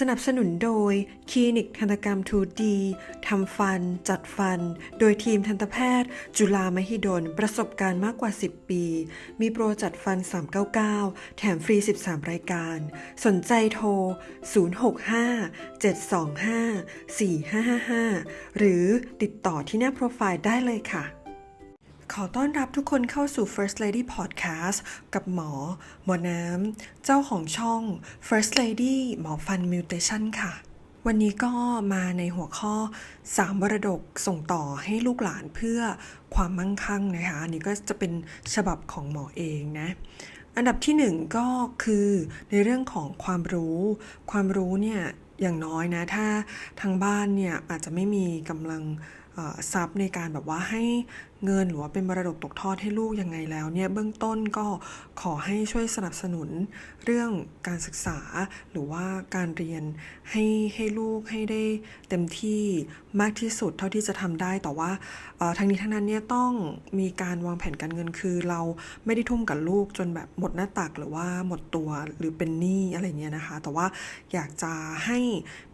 สนับสนุนโดยคลินิกทันตกรรม 2D ทำฟัน จัดฟัน โดยทีมทันตแพทย์ จุฬามหิดล ประสบการณ์มากกว่า 10 ปี มีโปรจัดฟัน 399 แถมฟรี 13 รายการ สนใจโทร 065 725 4555 หรือติดต่อที่หน้าโปรไฟล์ได้เลยค่ะ ขอต้อนรับทุกคนเข้าสู่ First Lady Podcast กับหมอ หมอน้ำ เจ้าของช่อง First Lady หมอฟัน Mutation ค่ะ วันนี้ก็มาในหัวข้อ3มรดกส่งต่อให้ลูกหลานเพื่อความมั่งคั่งนะคะ อันนี้ก็จะเป็นฉบับของหมอเองนะอันดับที่หนึ่งก็คือในเรื่องของความรู้ ความรู้เนี่ยอย่างน้อยนะถ้าทางบ้านเนี่ยอาจจะไม่มีกำลังทรัพย์ในการแบบว่าให้ เงินหรือว่าเป็นมรดกตกทอดให้ลูกยังไงแล้วเนี่ยเบื้องต้นก็ขอให้ช่วยสนับสนุนเรื่องการศึกษา หรือว่าการเรียนให้ให้ลูกให้ได้เต็มที่มากที่สุดเท่าที่จะทำได้แต่ว่าทั้งนี้ทั้งนั้นเนี่ยต้องมีการวางแผนการเงินคือเราไม่ได้ทุ่มกับลูกจนแบบหมดหน้าตักหรือว่าหมดตัวหรือเป็นหนี้อะไรเงี้ยนะคะ แต่ว่าอยากจะให้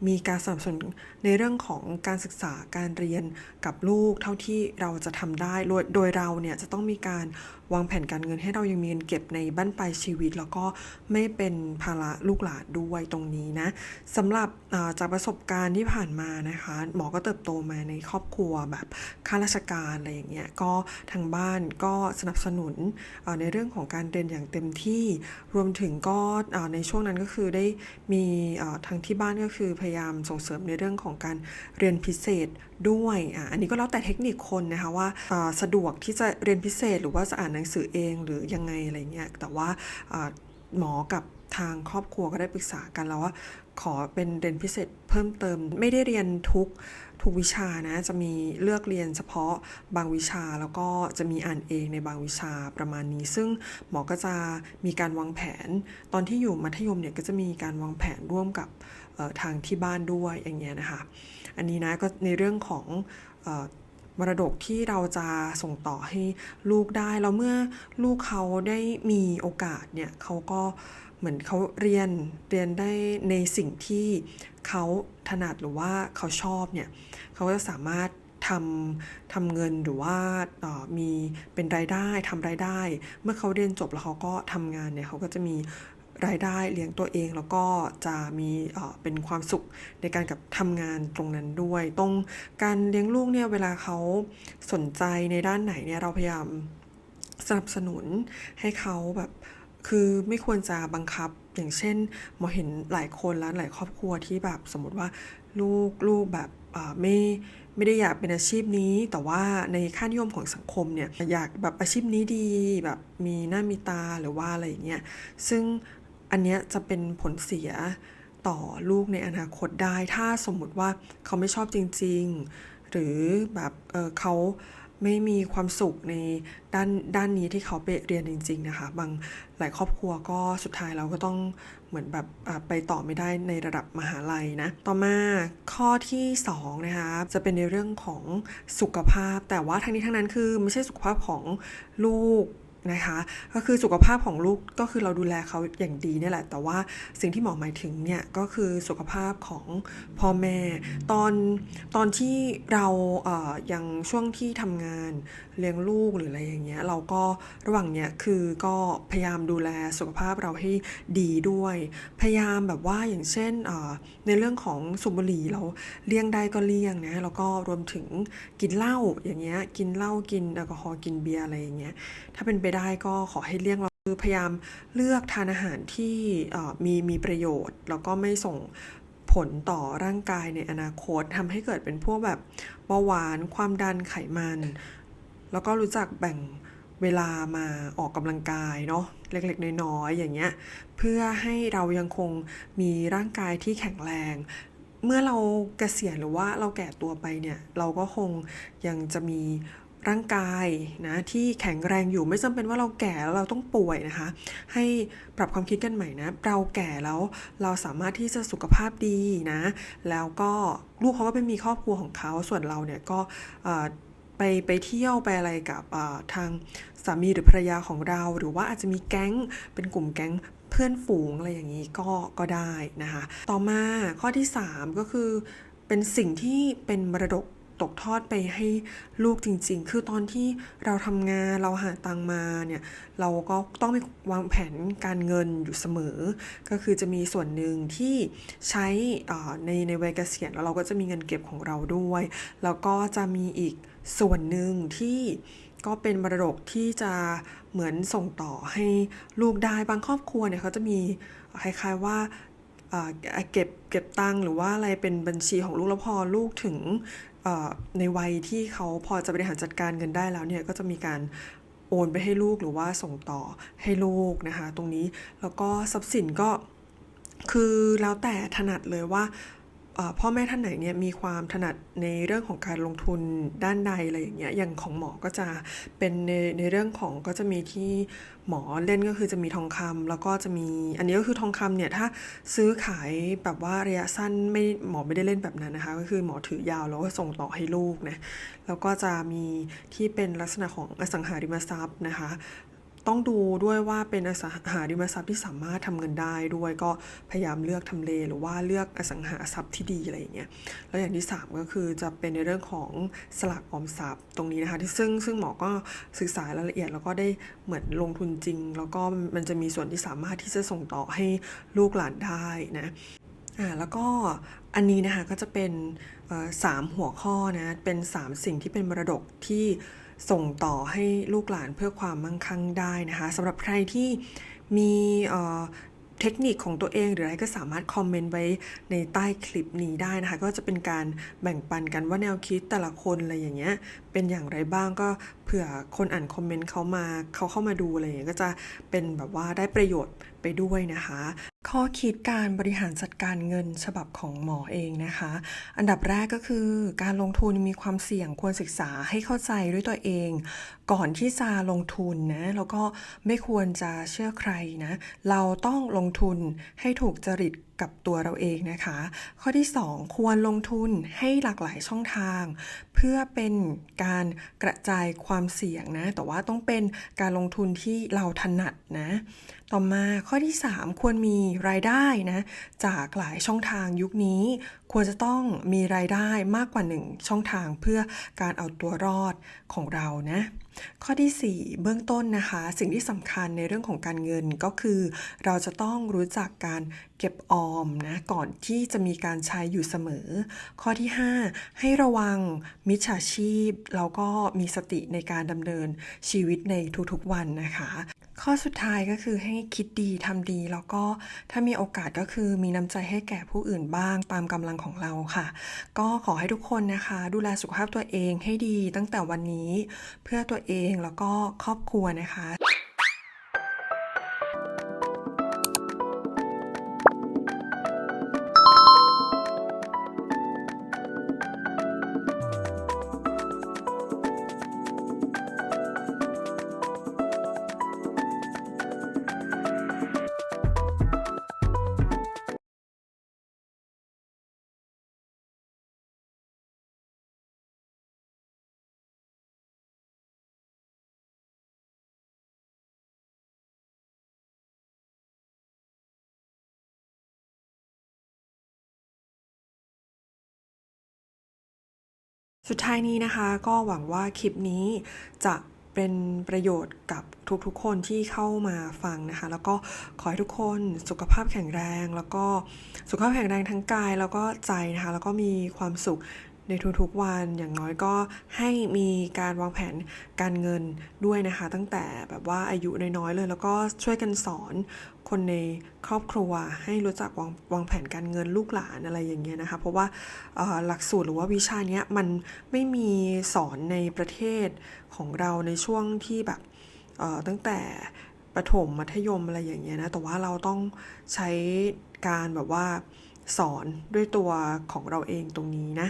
มีการสนับสนุนในเรื่องของการศึกษาการเรียนกับลูกเท่าที่เราจะทำได้โดยโดยเราเนี่ยจะต้องมีการวางแผนการเงินให้เรายังมีเงินเก็บในบั้นปลายชีวิต แล้วก็ไม่เป็นภาระลูกหลานด้วยตรงนี้นะสำหรับจากประสบการณ์ที่ผ่านมานะคะ หมอก็เติบโตมาในครอบครัวแบบข้าราชการอะไรอย่างเงี้ยก็ทางบ้านก็สนับสนุนในเรื่องของการเรียนอย่างเต็มที่รวมถึงก็ในช่วงนั้นก็คือได้มีทางที่บ้านก็คือพยายามส่งเสริมในเรื่องของการเรียนพิเศษด้วยอะอันนี้ก็แล้วแต่เทคนิคคนนะคะว่าสะดวกที่จะเรียนพิเศษหรือว่าจะอ่านหนังสือเองหรือยังไงอะไรเงี้ยแต่ว่าหมอกับทางครอบครัวก็ได้ปรึกษากันแล้วว่าขอเป็นเรียนพิเศษเพิ่มเติม ไม่ได้เรียนทุกทุกวิชานะ จะมีเลือกเรียนเฉพาะบางวิชาแล้วก็จะมีอ่านเองในบางวิชาประมาณนี้ ซึ่งหมอก็จะมีการวางแผน ตอนที่อยู่มัธยมเนี่ยก็จะมีการวางแผนร่วมกับทางที่บ้านด้วยอย่างเงี้ยนะคะ อันนี้นะก็ในเรื่องของออมรดกที่เราจะส่งต่อให้ลูกได้ แล้วเมื่อลูกเขาได้มีโอกาสเนี่ยเขาก็เหมือนเขาเรียนเรียนได้ในสิ่งที่เขาถนัดหรือว่าเขาชอบเนี่ยเขาก็จะสามารถทำทำเงินหรือว่าออมีเป็นรายได้ทำรายได้ เมื่อเขาเรียนจบแล้วเขาก็ทำงานเนี่ยเขาก็จะมี รายได้เลี้ยงตัวเอง แล้วก็จะมีเป็นความสุขในการกับทำงานตรงนั้นด้วย ตรงการเลี้ยงลูกเนี่ยเวลาเขาสนใจในด้านไหนเนี่ยเราพยายามสนับสนุนให้เขาแบบคือไม่ควรจะบังคับอย่างเช่นมอเห็นหลายคนแล้วหลายครอบครัวที่แบบสมมติว่าลูกลูกแบบไม่ไม่ได้อยากเป็นอาชีพนี้ แต่ว่าในค่านิยมของสังคมเนี่ยอยากแบบอาชีพนี้ดีแบบมีหน้ามีตาหรือว่าอะไรอย่างเงี้ยซึ่ง อันเนี้ยจะเป็นผลเสียต่อลูกในอนาคตได้ ถ้าสมมุติว่าเขาไม่ชอบจริง ๆ หรือแบบเเขาไม่มีความสุขในด้านด้านนี้ที่เขาไปเรียนจริง ๆ นะคะ บางหลายครอบครัวก็สุดท้ายเราก็ต้องเหมือนแบบไปต่อไม่ได้ในระดับมหาลัยนะ ต่อมาข้อที่สองนะคะจะเป็นในเรื่องของสุขภาพ แต่ว่าทั้งนี้ทั้งนั้นคือไม่ใช่สุขภาพของลูก นะคะ ก็คือสุขภาพของลูกก็คือเราดูแลเขาอย่างดีนี่แหละ แต่ว่าสิ่งที่หมอหมายถึงเนี่ยก็คือสุขภาพของพ่อแม่ ตอนตอนที่เราเอ่อยังช่วงที่ทำงาน เลี้ยงลูกหรืออะไรอย่างเงี้ยเราก็ระหว่างเนี้ยคือก็พยายามดูแลสุขภาพเราให้ดีด้วย พยายามแบบว่าอย่างเช่นในเรื่องของสูบบุหรี่เราเลี่ยงได้ก็เลี่ยงนะแล้วก็รวมถึงกินเหล้าอย่างเงี้ยกินเหล้ากินแอลกอฮอล์กินเบียร์อะไรอย่างเงี้ยถ้าเป็นไปได้ก็ขอให้เลี่ยงเราคือพยายามเลือกทานอาหารที่มีมีประโยชน์ แล้วก็ไม่ส่งผลต่อร่างกายในอนาคตทำให้เกิดเป็นพวกแบบเบาหวานความดันไขมัน แล้วก็รู้จักแบ่งเวลามาออกกำลังกายเนาะเล็กๆ น้อยๆอย่างเงี้ยเพื่อให้เรายังคงมีร่างกายที่แข็งแรง เมื่อเราเกษียณหรือว่าเราแก่ตัวไปเนี่ยเราก็คงยังจะมีร่างกายนะที่แข็งแรงอยู่ไม่จำเป็นว่าเราแก่แล้วเราต้องป่วยนะคะ ให้ปรับความคิดกันใหม่นะเราแก่แล้วเราสามารถที่จะสุขภาพดีนะ แล้วก็ลูกเขาก็ไปมีครอบครัวของเขาส่วนเราเนี่ยก็ ไปไปเที่ยวไปอะไรกับทางสามีหรือภรรยาของเรา หรือว่าอาจจะมีแก๊งเป็นกลุ่มแก๊งเพื่อนฝูงอะไรอย่างนี้ก็ก็ได้นะคะ ต่อมาข้อที่ 3 ก็คือเป็นสิ่งที่เป็นมรดก ตกทอดไปให้ลูกจริง ๆ คือตอนที่เราทำงานเราหาตังมาเนี่ยเราก็ต้องมีวางแผนการเงินอยู่เสมอ ก็คือจะมีส่วนหนึ่งที่ใช้ในในวัยเกษียณแล้วเราก็จะมีเงินเก็บของเราด้วย แล้วก็จะมีอีกส่วนหนึ่งที่ก็เป็นมรดกที่จะเหมือนส่งต่อให้ลูกได้บางครอบครัวเนี่ยเขาจะมีคล้ายๆว่าเอ่อเก็บเก็บตังหรือว่าอะไรเป็นบัญชีของลูกแล้วพอลูกถึง ในวัยที่เขาพอจะบริหารจัดการเงินได้แล้วเนี่ยก็จะมีการโอนไปให้ลูกหรือว่าส่งต่อให้ลูกนะคะ ตรงนี้แล้วก็ทรัพย์สินก็คือแล้วแต่ถนัดเลยว่า พ่อแม่ท่านไหนเนี่ยมีความถนัดในเรื่องของการลงทุนด้านใดอะไรอย่างเงี้ยอย่างของหมอก็จะเป็นในในเรื่องของก็จะมีที่หมอเล่นก็คือจะมีทองคำแล้วก็จะมีอันนี้ก็คือทองคำเนี่ยถ้าซื้อขายแบบว่าระยะสั้นไม่หมอไม่ได้เล่นแบบนั้นนะคะ ก็คือหมอถือยาวแล้วก็ส่งต่อให้ลูกนะแล้วก็จะมีที่เป็นลักษณะของอสังหาริมทรัพย์นะคะ ต้องดูด้วยว่าเป็นอสังหาริมทรัพย์ที่สามารถทำเงินได้ด้วยก็พยายามเลือกทำเลหรือว่าเลือกอสังหาทรัพย์ที่ดีอะไรอย่างเงี้ยแล้วอย่างที่ 3 ก็คือจะเป็นในเรื่องของสลากออมทรัพย์ตรงนี้นะคะที่ซึ่งซึ่งหมอก็ศึกษารายละเอียดแล้วก็ได้เหมือนลงทุนจริง แล้วก็มันจะมีส่วนที่สามารถที่จะส่งต่อให้ลูกหลานได้นะอ่าแล้วก็อันนี้นะคะก็จะเป็นสามหัวข้อนะเป็นสามสิ่งที่เป็นมรดกที่ ส่งต่อให้ลูกหลานเพื่อความมั่งคั่งได้นะคะสำหรับใครที่มีเทคนิคของตัวเองหรืออะไรก็สามารถคอมเมนต์ไว้ในใต้คลิปนี้ได้นะคะ ก็จะเป็นการแบ่งปันกันว่าแนวคิดแต่ละคนอะไรอย่างเงี้ยเป็นอย่างไรบ้างก็เผื่อคนอ่านคอมเมนต์เขามาเขาเข้ามาดูอะไรอย่างเงี้ยก็จะเป็นแบบว่าได้ประโยชน์ ไปด้วยนะคะ ข้อคิดการบริหารจัดการเงินฉบับของหมอเองนะคะ อันดับแรกก็คือการลงทุนมีความเสี่ยงควรศึกษาให้เข้าใจด้วยตัวเอง ก่อนที่จะลงทุนนะแล้วก็ไม่ควรจะเชื่อใครนะ เราต้องลงทุนให้ถูกจริต กับตัวเราเองนะคะ ข้อที่ 2 ควรลงทุนให้หลากหลายช่องทาง เพื่อเป็นการกระจายความเสี่ยงนะ แต่ว่าต้องเป็นการลงทุนที่เราถนัดนะ ต่อมาข้อที่ 3 ควรมีรายได้นะ จากหลายช่องทางยุคนี้ควรจะต้องมีรายได้มากกว่า 1 ช่องทางเพื่อการเอาตัวรอดของเรานะข้อที่ 4 เบื้องต้นนะคะ สิ่งที่สำคัญในเรื่องของการเงินก็คือ เราจะต้องรู้จักการเก็บออมนะก่อนที่จะมีการใช้อยู่เสมอ ข้อที่ 5 ให้ระวังมิจฉาชีพแล้วก็มีสติในการดำเนินชีวิตในทุกๆวันนะคะ ข้อสุดท้ายก็คือให้คิดดีทำดี แล้วก็ถ้ามีโอกาสก็คือมีน้ำใจให้แก่ผู้อื่นบ้าง ตามกำลังของเราค่ะ ก็ขอให้ทุกคนนะคะ ดูแลสุขภาพตัวเองให้ดีตั้งแต่วันนี้ เพื่อตัวเองแล้วก็ครอบครัวนะคะ สุดท้ายนี้นะคะ ก็หวังว่าคลิปนี้จะเป็นประโยชน์กับทุกๆ คนที่เข้ามาฟังนะคะ แล้วก็ขอให้ทุกคนสุขภาพแข็งแรง แล้วก็สุขภาพแข็งแรงทั้งกายแล้วก็ใจนะคะ แล้วก็มีความสุข ในทุกๆวันอย่างน้อยก็ให้มีการวางแผนการเงินด้วยนะคะ ตั้งแต่แบบว่าอายุน้อยๆเลย แล้วก็ช่วยกันสอนคนในครอบครัวให้รู้จักวางวางแผนการเงินลูกหลานอะไรอย่างเงี้ยนะคะ เพราะว่าหลักสูตรหรือว่าวิชานี้มันไม่มีสอนในประเทศของเราในช่วงที่แบบตั้งแต่ประถมมัธยมอะไรอย่างเงี้ยนะ แต่ว่าเราต้องใช้การแบบว่าสอนด้วยตัวของเราเองตรงนี้นะ